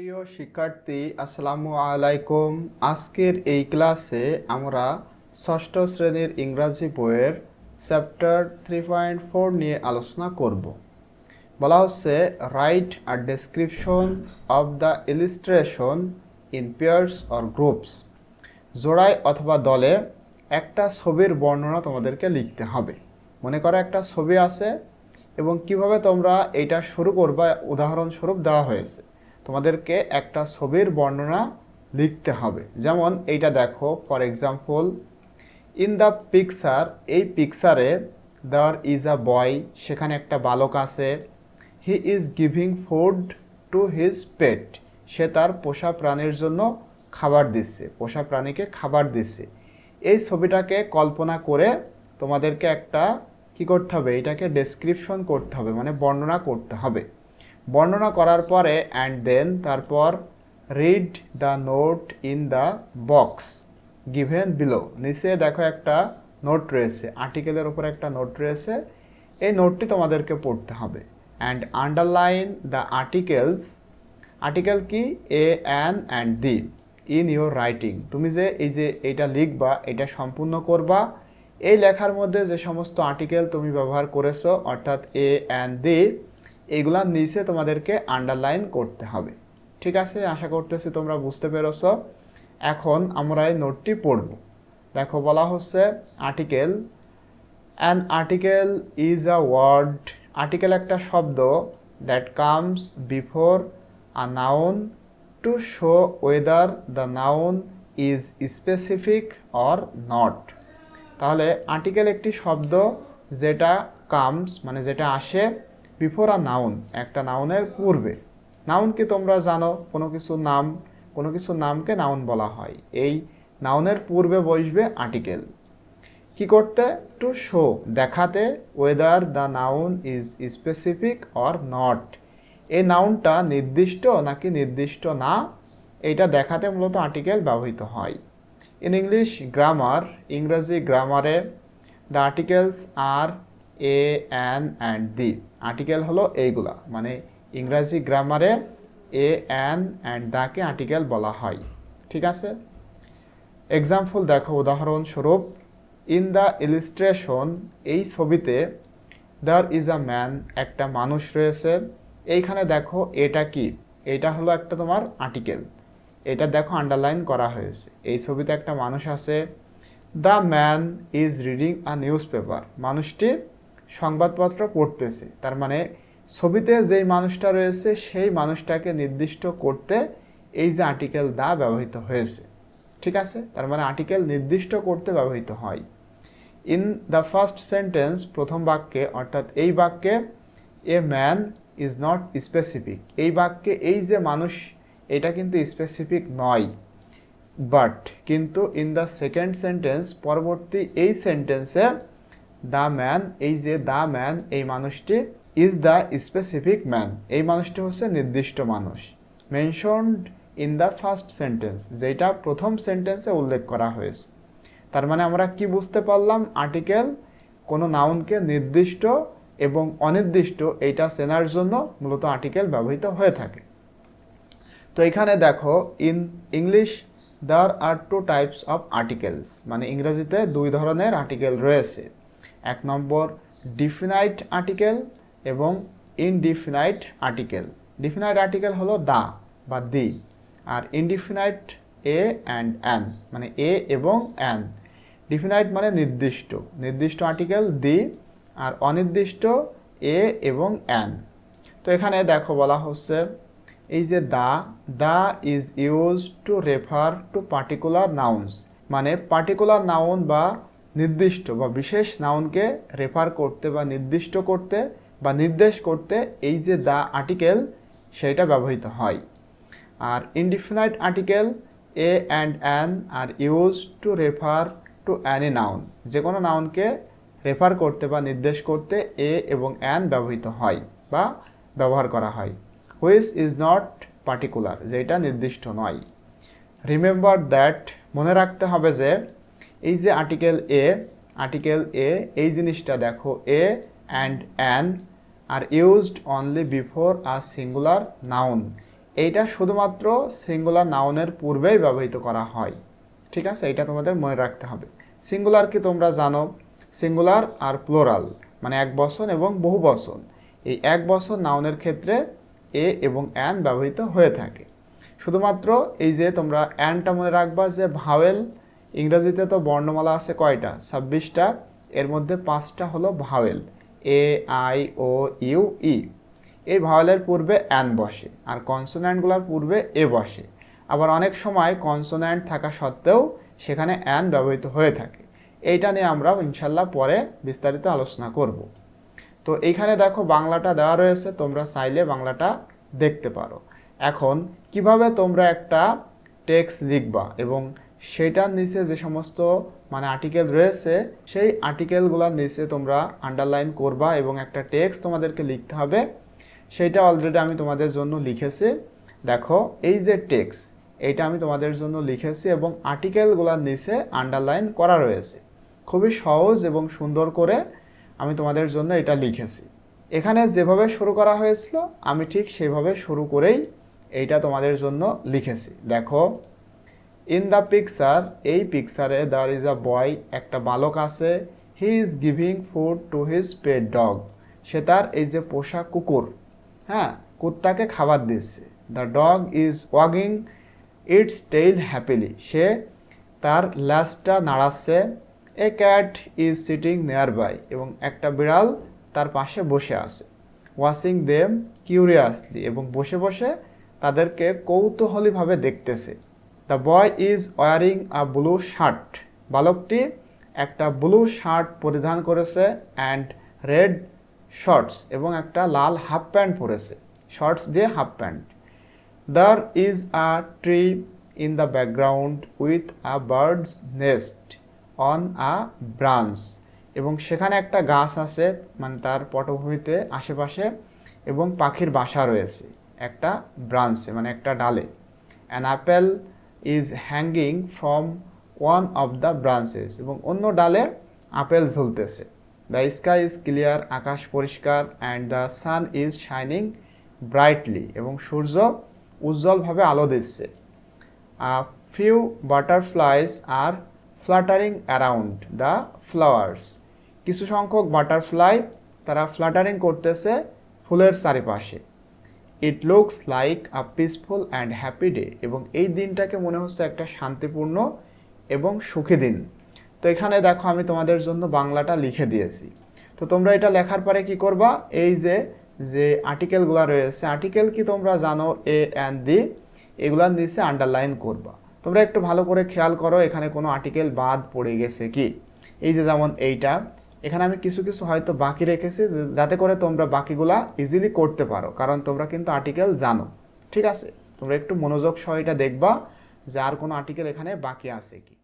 প্রিয় শিক্ষার্থী, আসসালামু আলাইকুম। আজকের এই ক্লাসে আমরা ষষ্ঠ শ্রেণির ইংরাজি বইয়ের চ্যাপ্টার থ্রি পয়েন্ট ফোর নিয়ে আলোচনা করব। বলা হচ্ছে write a description of the illustration in pairs or groups জোড়ায় অথবা দলে একটা ছবির বর্ণনা তোমাদেরকে লিখতে হবে। মনে করো একটা ছবি আছে এবং কীভাবে তোমরা এটা শুরু করবা, উদাহরণস্বরূপ দেওয়া হয়েছে। তোমাদেরকে একটা ছবির বর্ণনা লিখতে হবে। যেমন এইটা দেখো for example in the picture এই পিকচারে দার ইজ আ বয় সেখানে একটা বালক আছে। He is giving food to his pet সে তার পোষা প্রাণীর জন্য খাবার দিচ্ছে, পোষা প্রাণীকে খাবার দিচ্ছে। এই ছবিটাকে কল্পনা করে তোমাদেরকে একটা কি করতে হবে, এটাকে ডেসক্রিপশন করতে হবে মানে বর্ণনা করতে হবে। বর্ণনা করার পরে অ্যান্ড দেন তারপর read the note in the box given below নিচে দেখো একটা নোট রয়েছে আর্টিকেলের উপর একটা নোট রয়েছে। এই নোটটি তোমাদেরকে পড়তে হবে। And underline the articles article কি? A an and the in your writing তুমি যে এই যে এটা লিখবা, এটা সম্পূর্ণ করবা, এই লেখার মধ্যে যে সমস্ত আর্টিকেল তুমি ব্যবহার করেছ, অর্থাৎ এ অ্যান্ড দি এগুলার নিচে তোমাদেরকে আন্ডারলাইন করতে হবে। ঠিক আছে? আশা করতেছি তোমরা বুঝতে পেরেছ। এখন আমরা এই নোটটি পড়ব। দেখো, বলা হচ্ছে article an article is a word article একটা শব্দ that comes before a noun to show whether the noun is specific or not তাহলে আর্টিকেল একটি শব্দ যেটা কামস মানে যেটা আসে বিফোর আ নাউন, একটা নাউনের পূর্বে। নাউন কি তোমরা জানো, কোনো কিছু নাম, কোনো কিছু নামকে নাউন বলা হয়। এই নাউনের পূর্বে বসবে আর্টিকেল। কি করতে? টু শো দেখাতে whether the noun is specific or not এই নাউনটা নির্দিষ্ট নাকি নির্দিষ্ট না এটা দেখাতে মূলত আর্টিকেল ব্যবহৃত হয়। ইন ইংলিশ গ্রামার ইংরাজি গ্রামারে the articles are a an and the article হলো এইগুলা মানে ইংরাজি গ্রামারে এ অ্যান অ্যান্ড দাকে আর্টিকেল বলা হয়। ঠিক আছে? এক্সাম্পল দেখো, উদাহরণস্বরূপ ইন দ্য ইলিস্ট্রেশন এই ছবিতে দার ইজ আ ম্যান একটা মানুষ রয়েছে। এইখানে দেখো, এটা কি? এটা হলো একটা তোমার আর্টিকেল এটা দেখো আন্ডারলাইন করা হয়েছে। এই ছবিতে একটা মানুষ আছে। The man is reading a newspaper মানুষটি সংবাদপত্র পড়তেছে। তার মানে ছবিতে যেই মানুষটা রয়েছে, সেই মানুষটাকে নির্দিষ্ট করতে এই যে আর্টিকেল দা ব্যবহৃত হয়েছে। ঠিক আছে? তার মানে আর্টিকেল নির্দিষ্ট করতে ব্যবহৃত হয়। ইন দ্য ফার্স্ট সেন্টেন্স প্রথম বাক্যে, অর্থাৎ এই বাক্যে a man is not specific এই বাক্যে এই যে মানুষ, এটা কিন্তু স্পেসিফিক নয়। বাট কিন্তু ইন দ্য সেকেন্ড সেন্টেন্স পরবর্তী এই সেন্টেন্সে দ্য ম্যান এই যে দ্য ম্যান এই মানুষটি ইজ দ্য স্পেসিফিক ম্যান এই মানুষটি হচ্ছে নির্দিষ্ট মানুষ। Mentioned in the first sentence যেটা প্রথম সেন্টেন্সে উল্লেখ করা হয়েছে। তার মানে আমরা কি বুঝতে পারলাম? আর্টিকেল কোনো নাউনকে নির্দিষ্ট এবং অনির্দিষ্ট এইটা চেনার জন্য মূলত আর্টিকেল ব্যবহৃত হয়ে থাকে। তো এখানে দেখো in English there are two types of articles মানে ইংরেজিতে দুই ধরনের আর্টিকেল রয়েছে। এক নম্বর ডিফিনাইট আর্টিকেল এবং ইনডিফিনাইট আর্টিকেল ডিফিনাইট আর্টিকেল হলো দা বা দি আর ইনডিফিনাইট এ অ্যান্ড অ্যান মানে এ এবং অ্যান ডিফিনাইট মানে নির্দিষ্ট নির্দিষ্ট আর্টিকেল দি আর অনির্দিষ্ট এ এবং অ্যান তো এখানে দেখো বলা হচ্ছে, এই যে the the is use to refer to particular nouns মানে পার্টিকুলার নাউন বা নির্দিষ্ট বা বিশেষ নাউনকে রেফার করতে বা নির্দিষ্ট করতে বা নির্দেশ করতে এই যে দা আর্টিকেল সেটা ব্যবহৃত হয়। আর indefinite article a and an are use to refer to an any noun যে কোনো নাউনকে রেফার করতে বা নির্দেশ করতে এ এবং অ্যান ব্যবহৃত হয় বা ব্যবহার করা হয়। হুইচ ইজ নট পার্টিকুলার যেটা নির্দিষ্ট নয়। রিমেম্বার দ্যাট মনে রাখতে হবে যে এই যে আর্টিকেল এ আর্টিকেল এ এই জিনিসটা দেখো a and an are used only before a singular noun এইটা শুধুমাত্র সিঙ্গুলার নাউনের পূর্বেই ব্যবহৃত করা হয়। ঠিক আছে? এটা তোমাদের মনে রাখতে হবে। সিঙ্গুলার কি তোমরা জানো? সিঙ্গুলার আর প্লোরাল মানে এক বচন এবং বহু বচন। এই এক বছর নাউনের ক্ষেত্রে এ এবং অ্যান ব্যবহৃত হয়ে থাকে। শুধুমাত্র এই যে তোমরা অ্যানটা মনে রাখবা যে ভাওয়েল ইংরেজিতে তো বর্ণমালা আছে কয়টা? ছাব্বিশটা, এর মধ্যে পাঁচটা হলো vowel. A, I, O, U, E. এই ভাওয়েলের পূর্বে অ্যান বসে, আর কনসোন্যান্টগুলোর পূর্বে এ বসে। আবার অনেক সময় কনসোন্যান্ট থাকা সত্ত্বেও সেখানে অ্যান ব্যবহৃত হয়ে থাকে। এইটা নিয়ে আমরা ইনশাল্লাহ পরে বিস্তারিত আলোচনা করব। তো এইখানে দেখো বাংলাটা দেওয়া রয়েছে, তোমরা চাইলে বাংলাটা দেখতে পারো। এখন কীভাবে তোমরা একটা টেক্সট লিখবা এবং সেটার নিচে যে সমস্ত মানে আর্টিকেল রয়েছে, সেই আর্টিকেলগুলোর নিচে তোমরা আন্ডারলাইন করবা এবং একটা টেক্সট তোমাদেরকে লিখতে হবে। সেইটা অলরেডি আমি তোমাদের জন্য লিখেছি। দেখো, এই যে টেক্সট এইটা আমি তোমাদের জন্য লিখেছি এবং আর্টিকেলগুলোর নিচে আন্ডারলাইন করা রয়েছে। খুবই সহজ এবং সুন্দর করে আমি তোমাদের জন্য এটা লিখেছি। এখানে যেভাবে শুরু করা হয়েছিল, আমি ঠিক সেভাবে শুরু করেই এইটা তোমাদের জন্য লিখেছি। দেখো ইন দ্য পিকচার এই পিকচারে দ্যার ইজ আ বয় একটা বালক আছে he is giving food to his pet dog সে তার এই যে পোষা কুকুর হ্যাঁ কুত্তাকে খাবার দিচ্ছে। The dog is wagging its tail happily সে তার ল্যাসটা নাড়াচ্ছে। A cat is sitting nearby এবং একটা বিড়াল তার পাশে বসে আছে। ওয়াশিং দেম কিউরিয়াসলি এবং বসে বসে তাদেরকে কৌতূহলীভাবে দেখতেছে। The boy is wearing a blue shirt বালকটি একটা ব্লু শার্ট পরিধান করেছে অ্যান্ড রেড শর্টস এবং একটা লাল হাফ প্যান্ট পরেছে। শর্টস দিয়ে half pant There is a tree in the background with a bird's nest on a branch এবং সেখানে একটা গাছ আছে মানে তার পটভূমিতে আশেপাশে এবং পাখির বাসা রয়েছে। একটা ব্রাঞ্চে মানে একটা ডালে। An apple is hanging from one of the branches এবং অন্য ডালে আপেল ঝুলতেছে। দ্য স্কাই ইজ ক্লিয়ার আকাশ পরিষ্কার and the sun is shining brightly এবং সূর্য উজ্জ্বলভাবে আলো দিচ্ছে। Few butterflies are fluttering around the flowers কিছু সংখ্যক বাটারফ্লাই তারা ফ্লাটারিং করতেছে ফুলের চারিপাশে। It looks like a peaceful and happy day এবং এই দিনটাকে মনে হচ্ছে একটা শান্তিপূর্ণ এবং সুখী দিন। তো এখানে দেখো আমি তোমাদের জন্য বাংলাটা লিখে দিয়েছি। তো তোমরা এটা লেখার পরে কি করবা? এই যে যে আর্টিকেলগুলো রয়েছে আর্টিকেল কি তোমরা জানো? এ অ্যান্ড দি এগুলার নিচে আন্ডারলাইন করবা। তোমরা একটু ভালো করে খেয়াল করো, এখানে কোনো আর্টিকেল বাদ পড়ে গেছে কি? এই যে যেমন এইটা এখানে আমি কিছু কিছু হয়তো বাকি রেখেছি, যাতে করে তোমরা বাকিগুলা ইজিলি করতে পারো, কারণ তোমরা কিন্তু আর্টিকেল জানো। ঠিক আছে? তোমরা একটু মনোযোগ সহ এটা দেখবা যে আর কোনো আর্টিকেল এখানে বাকি আছে কি।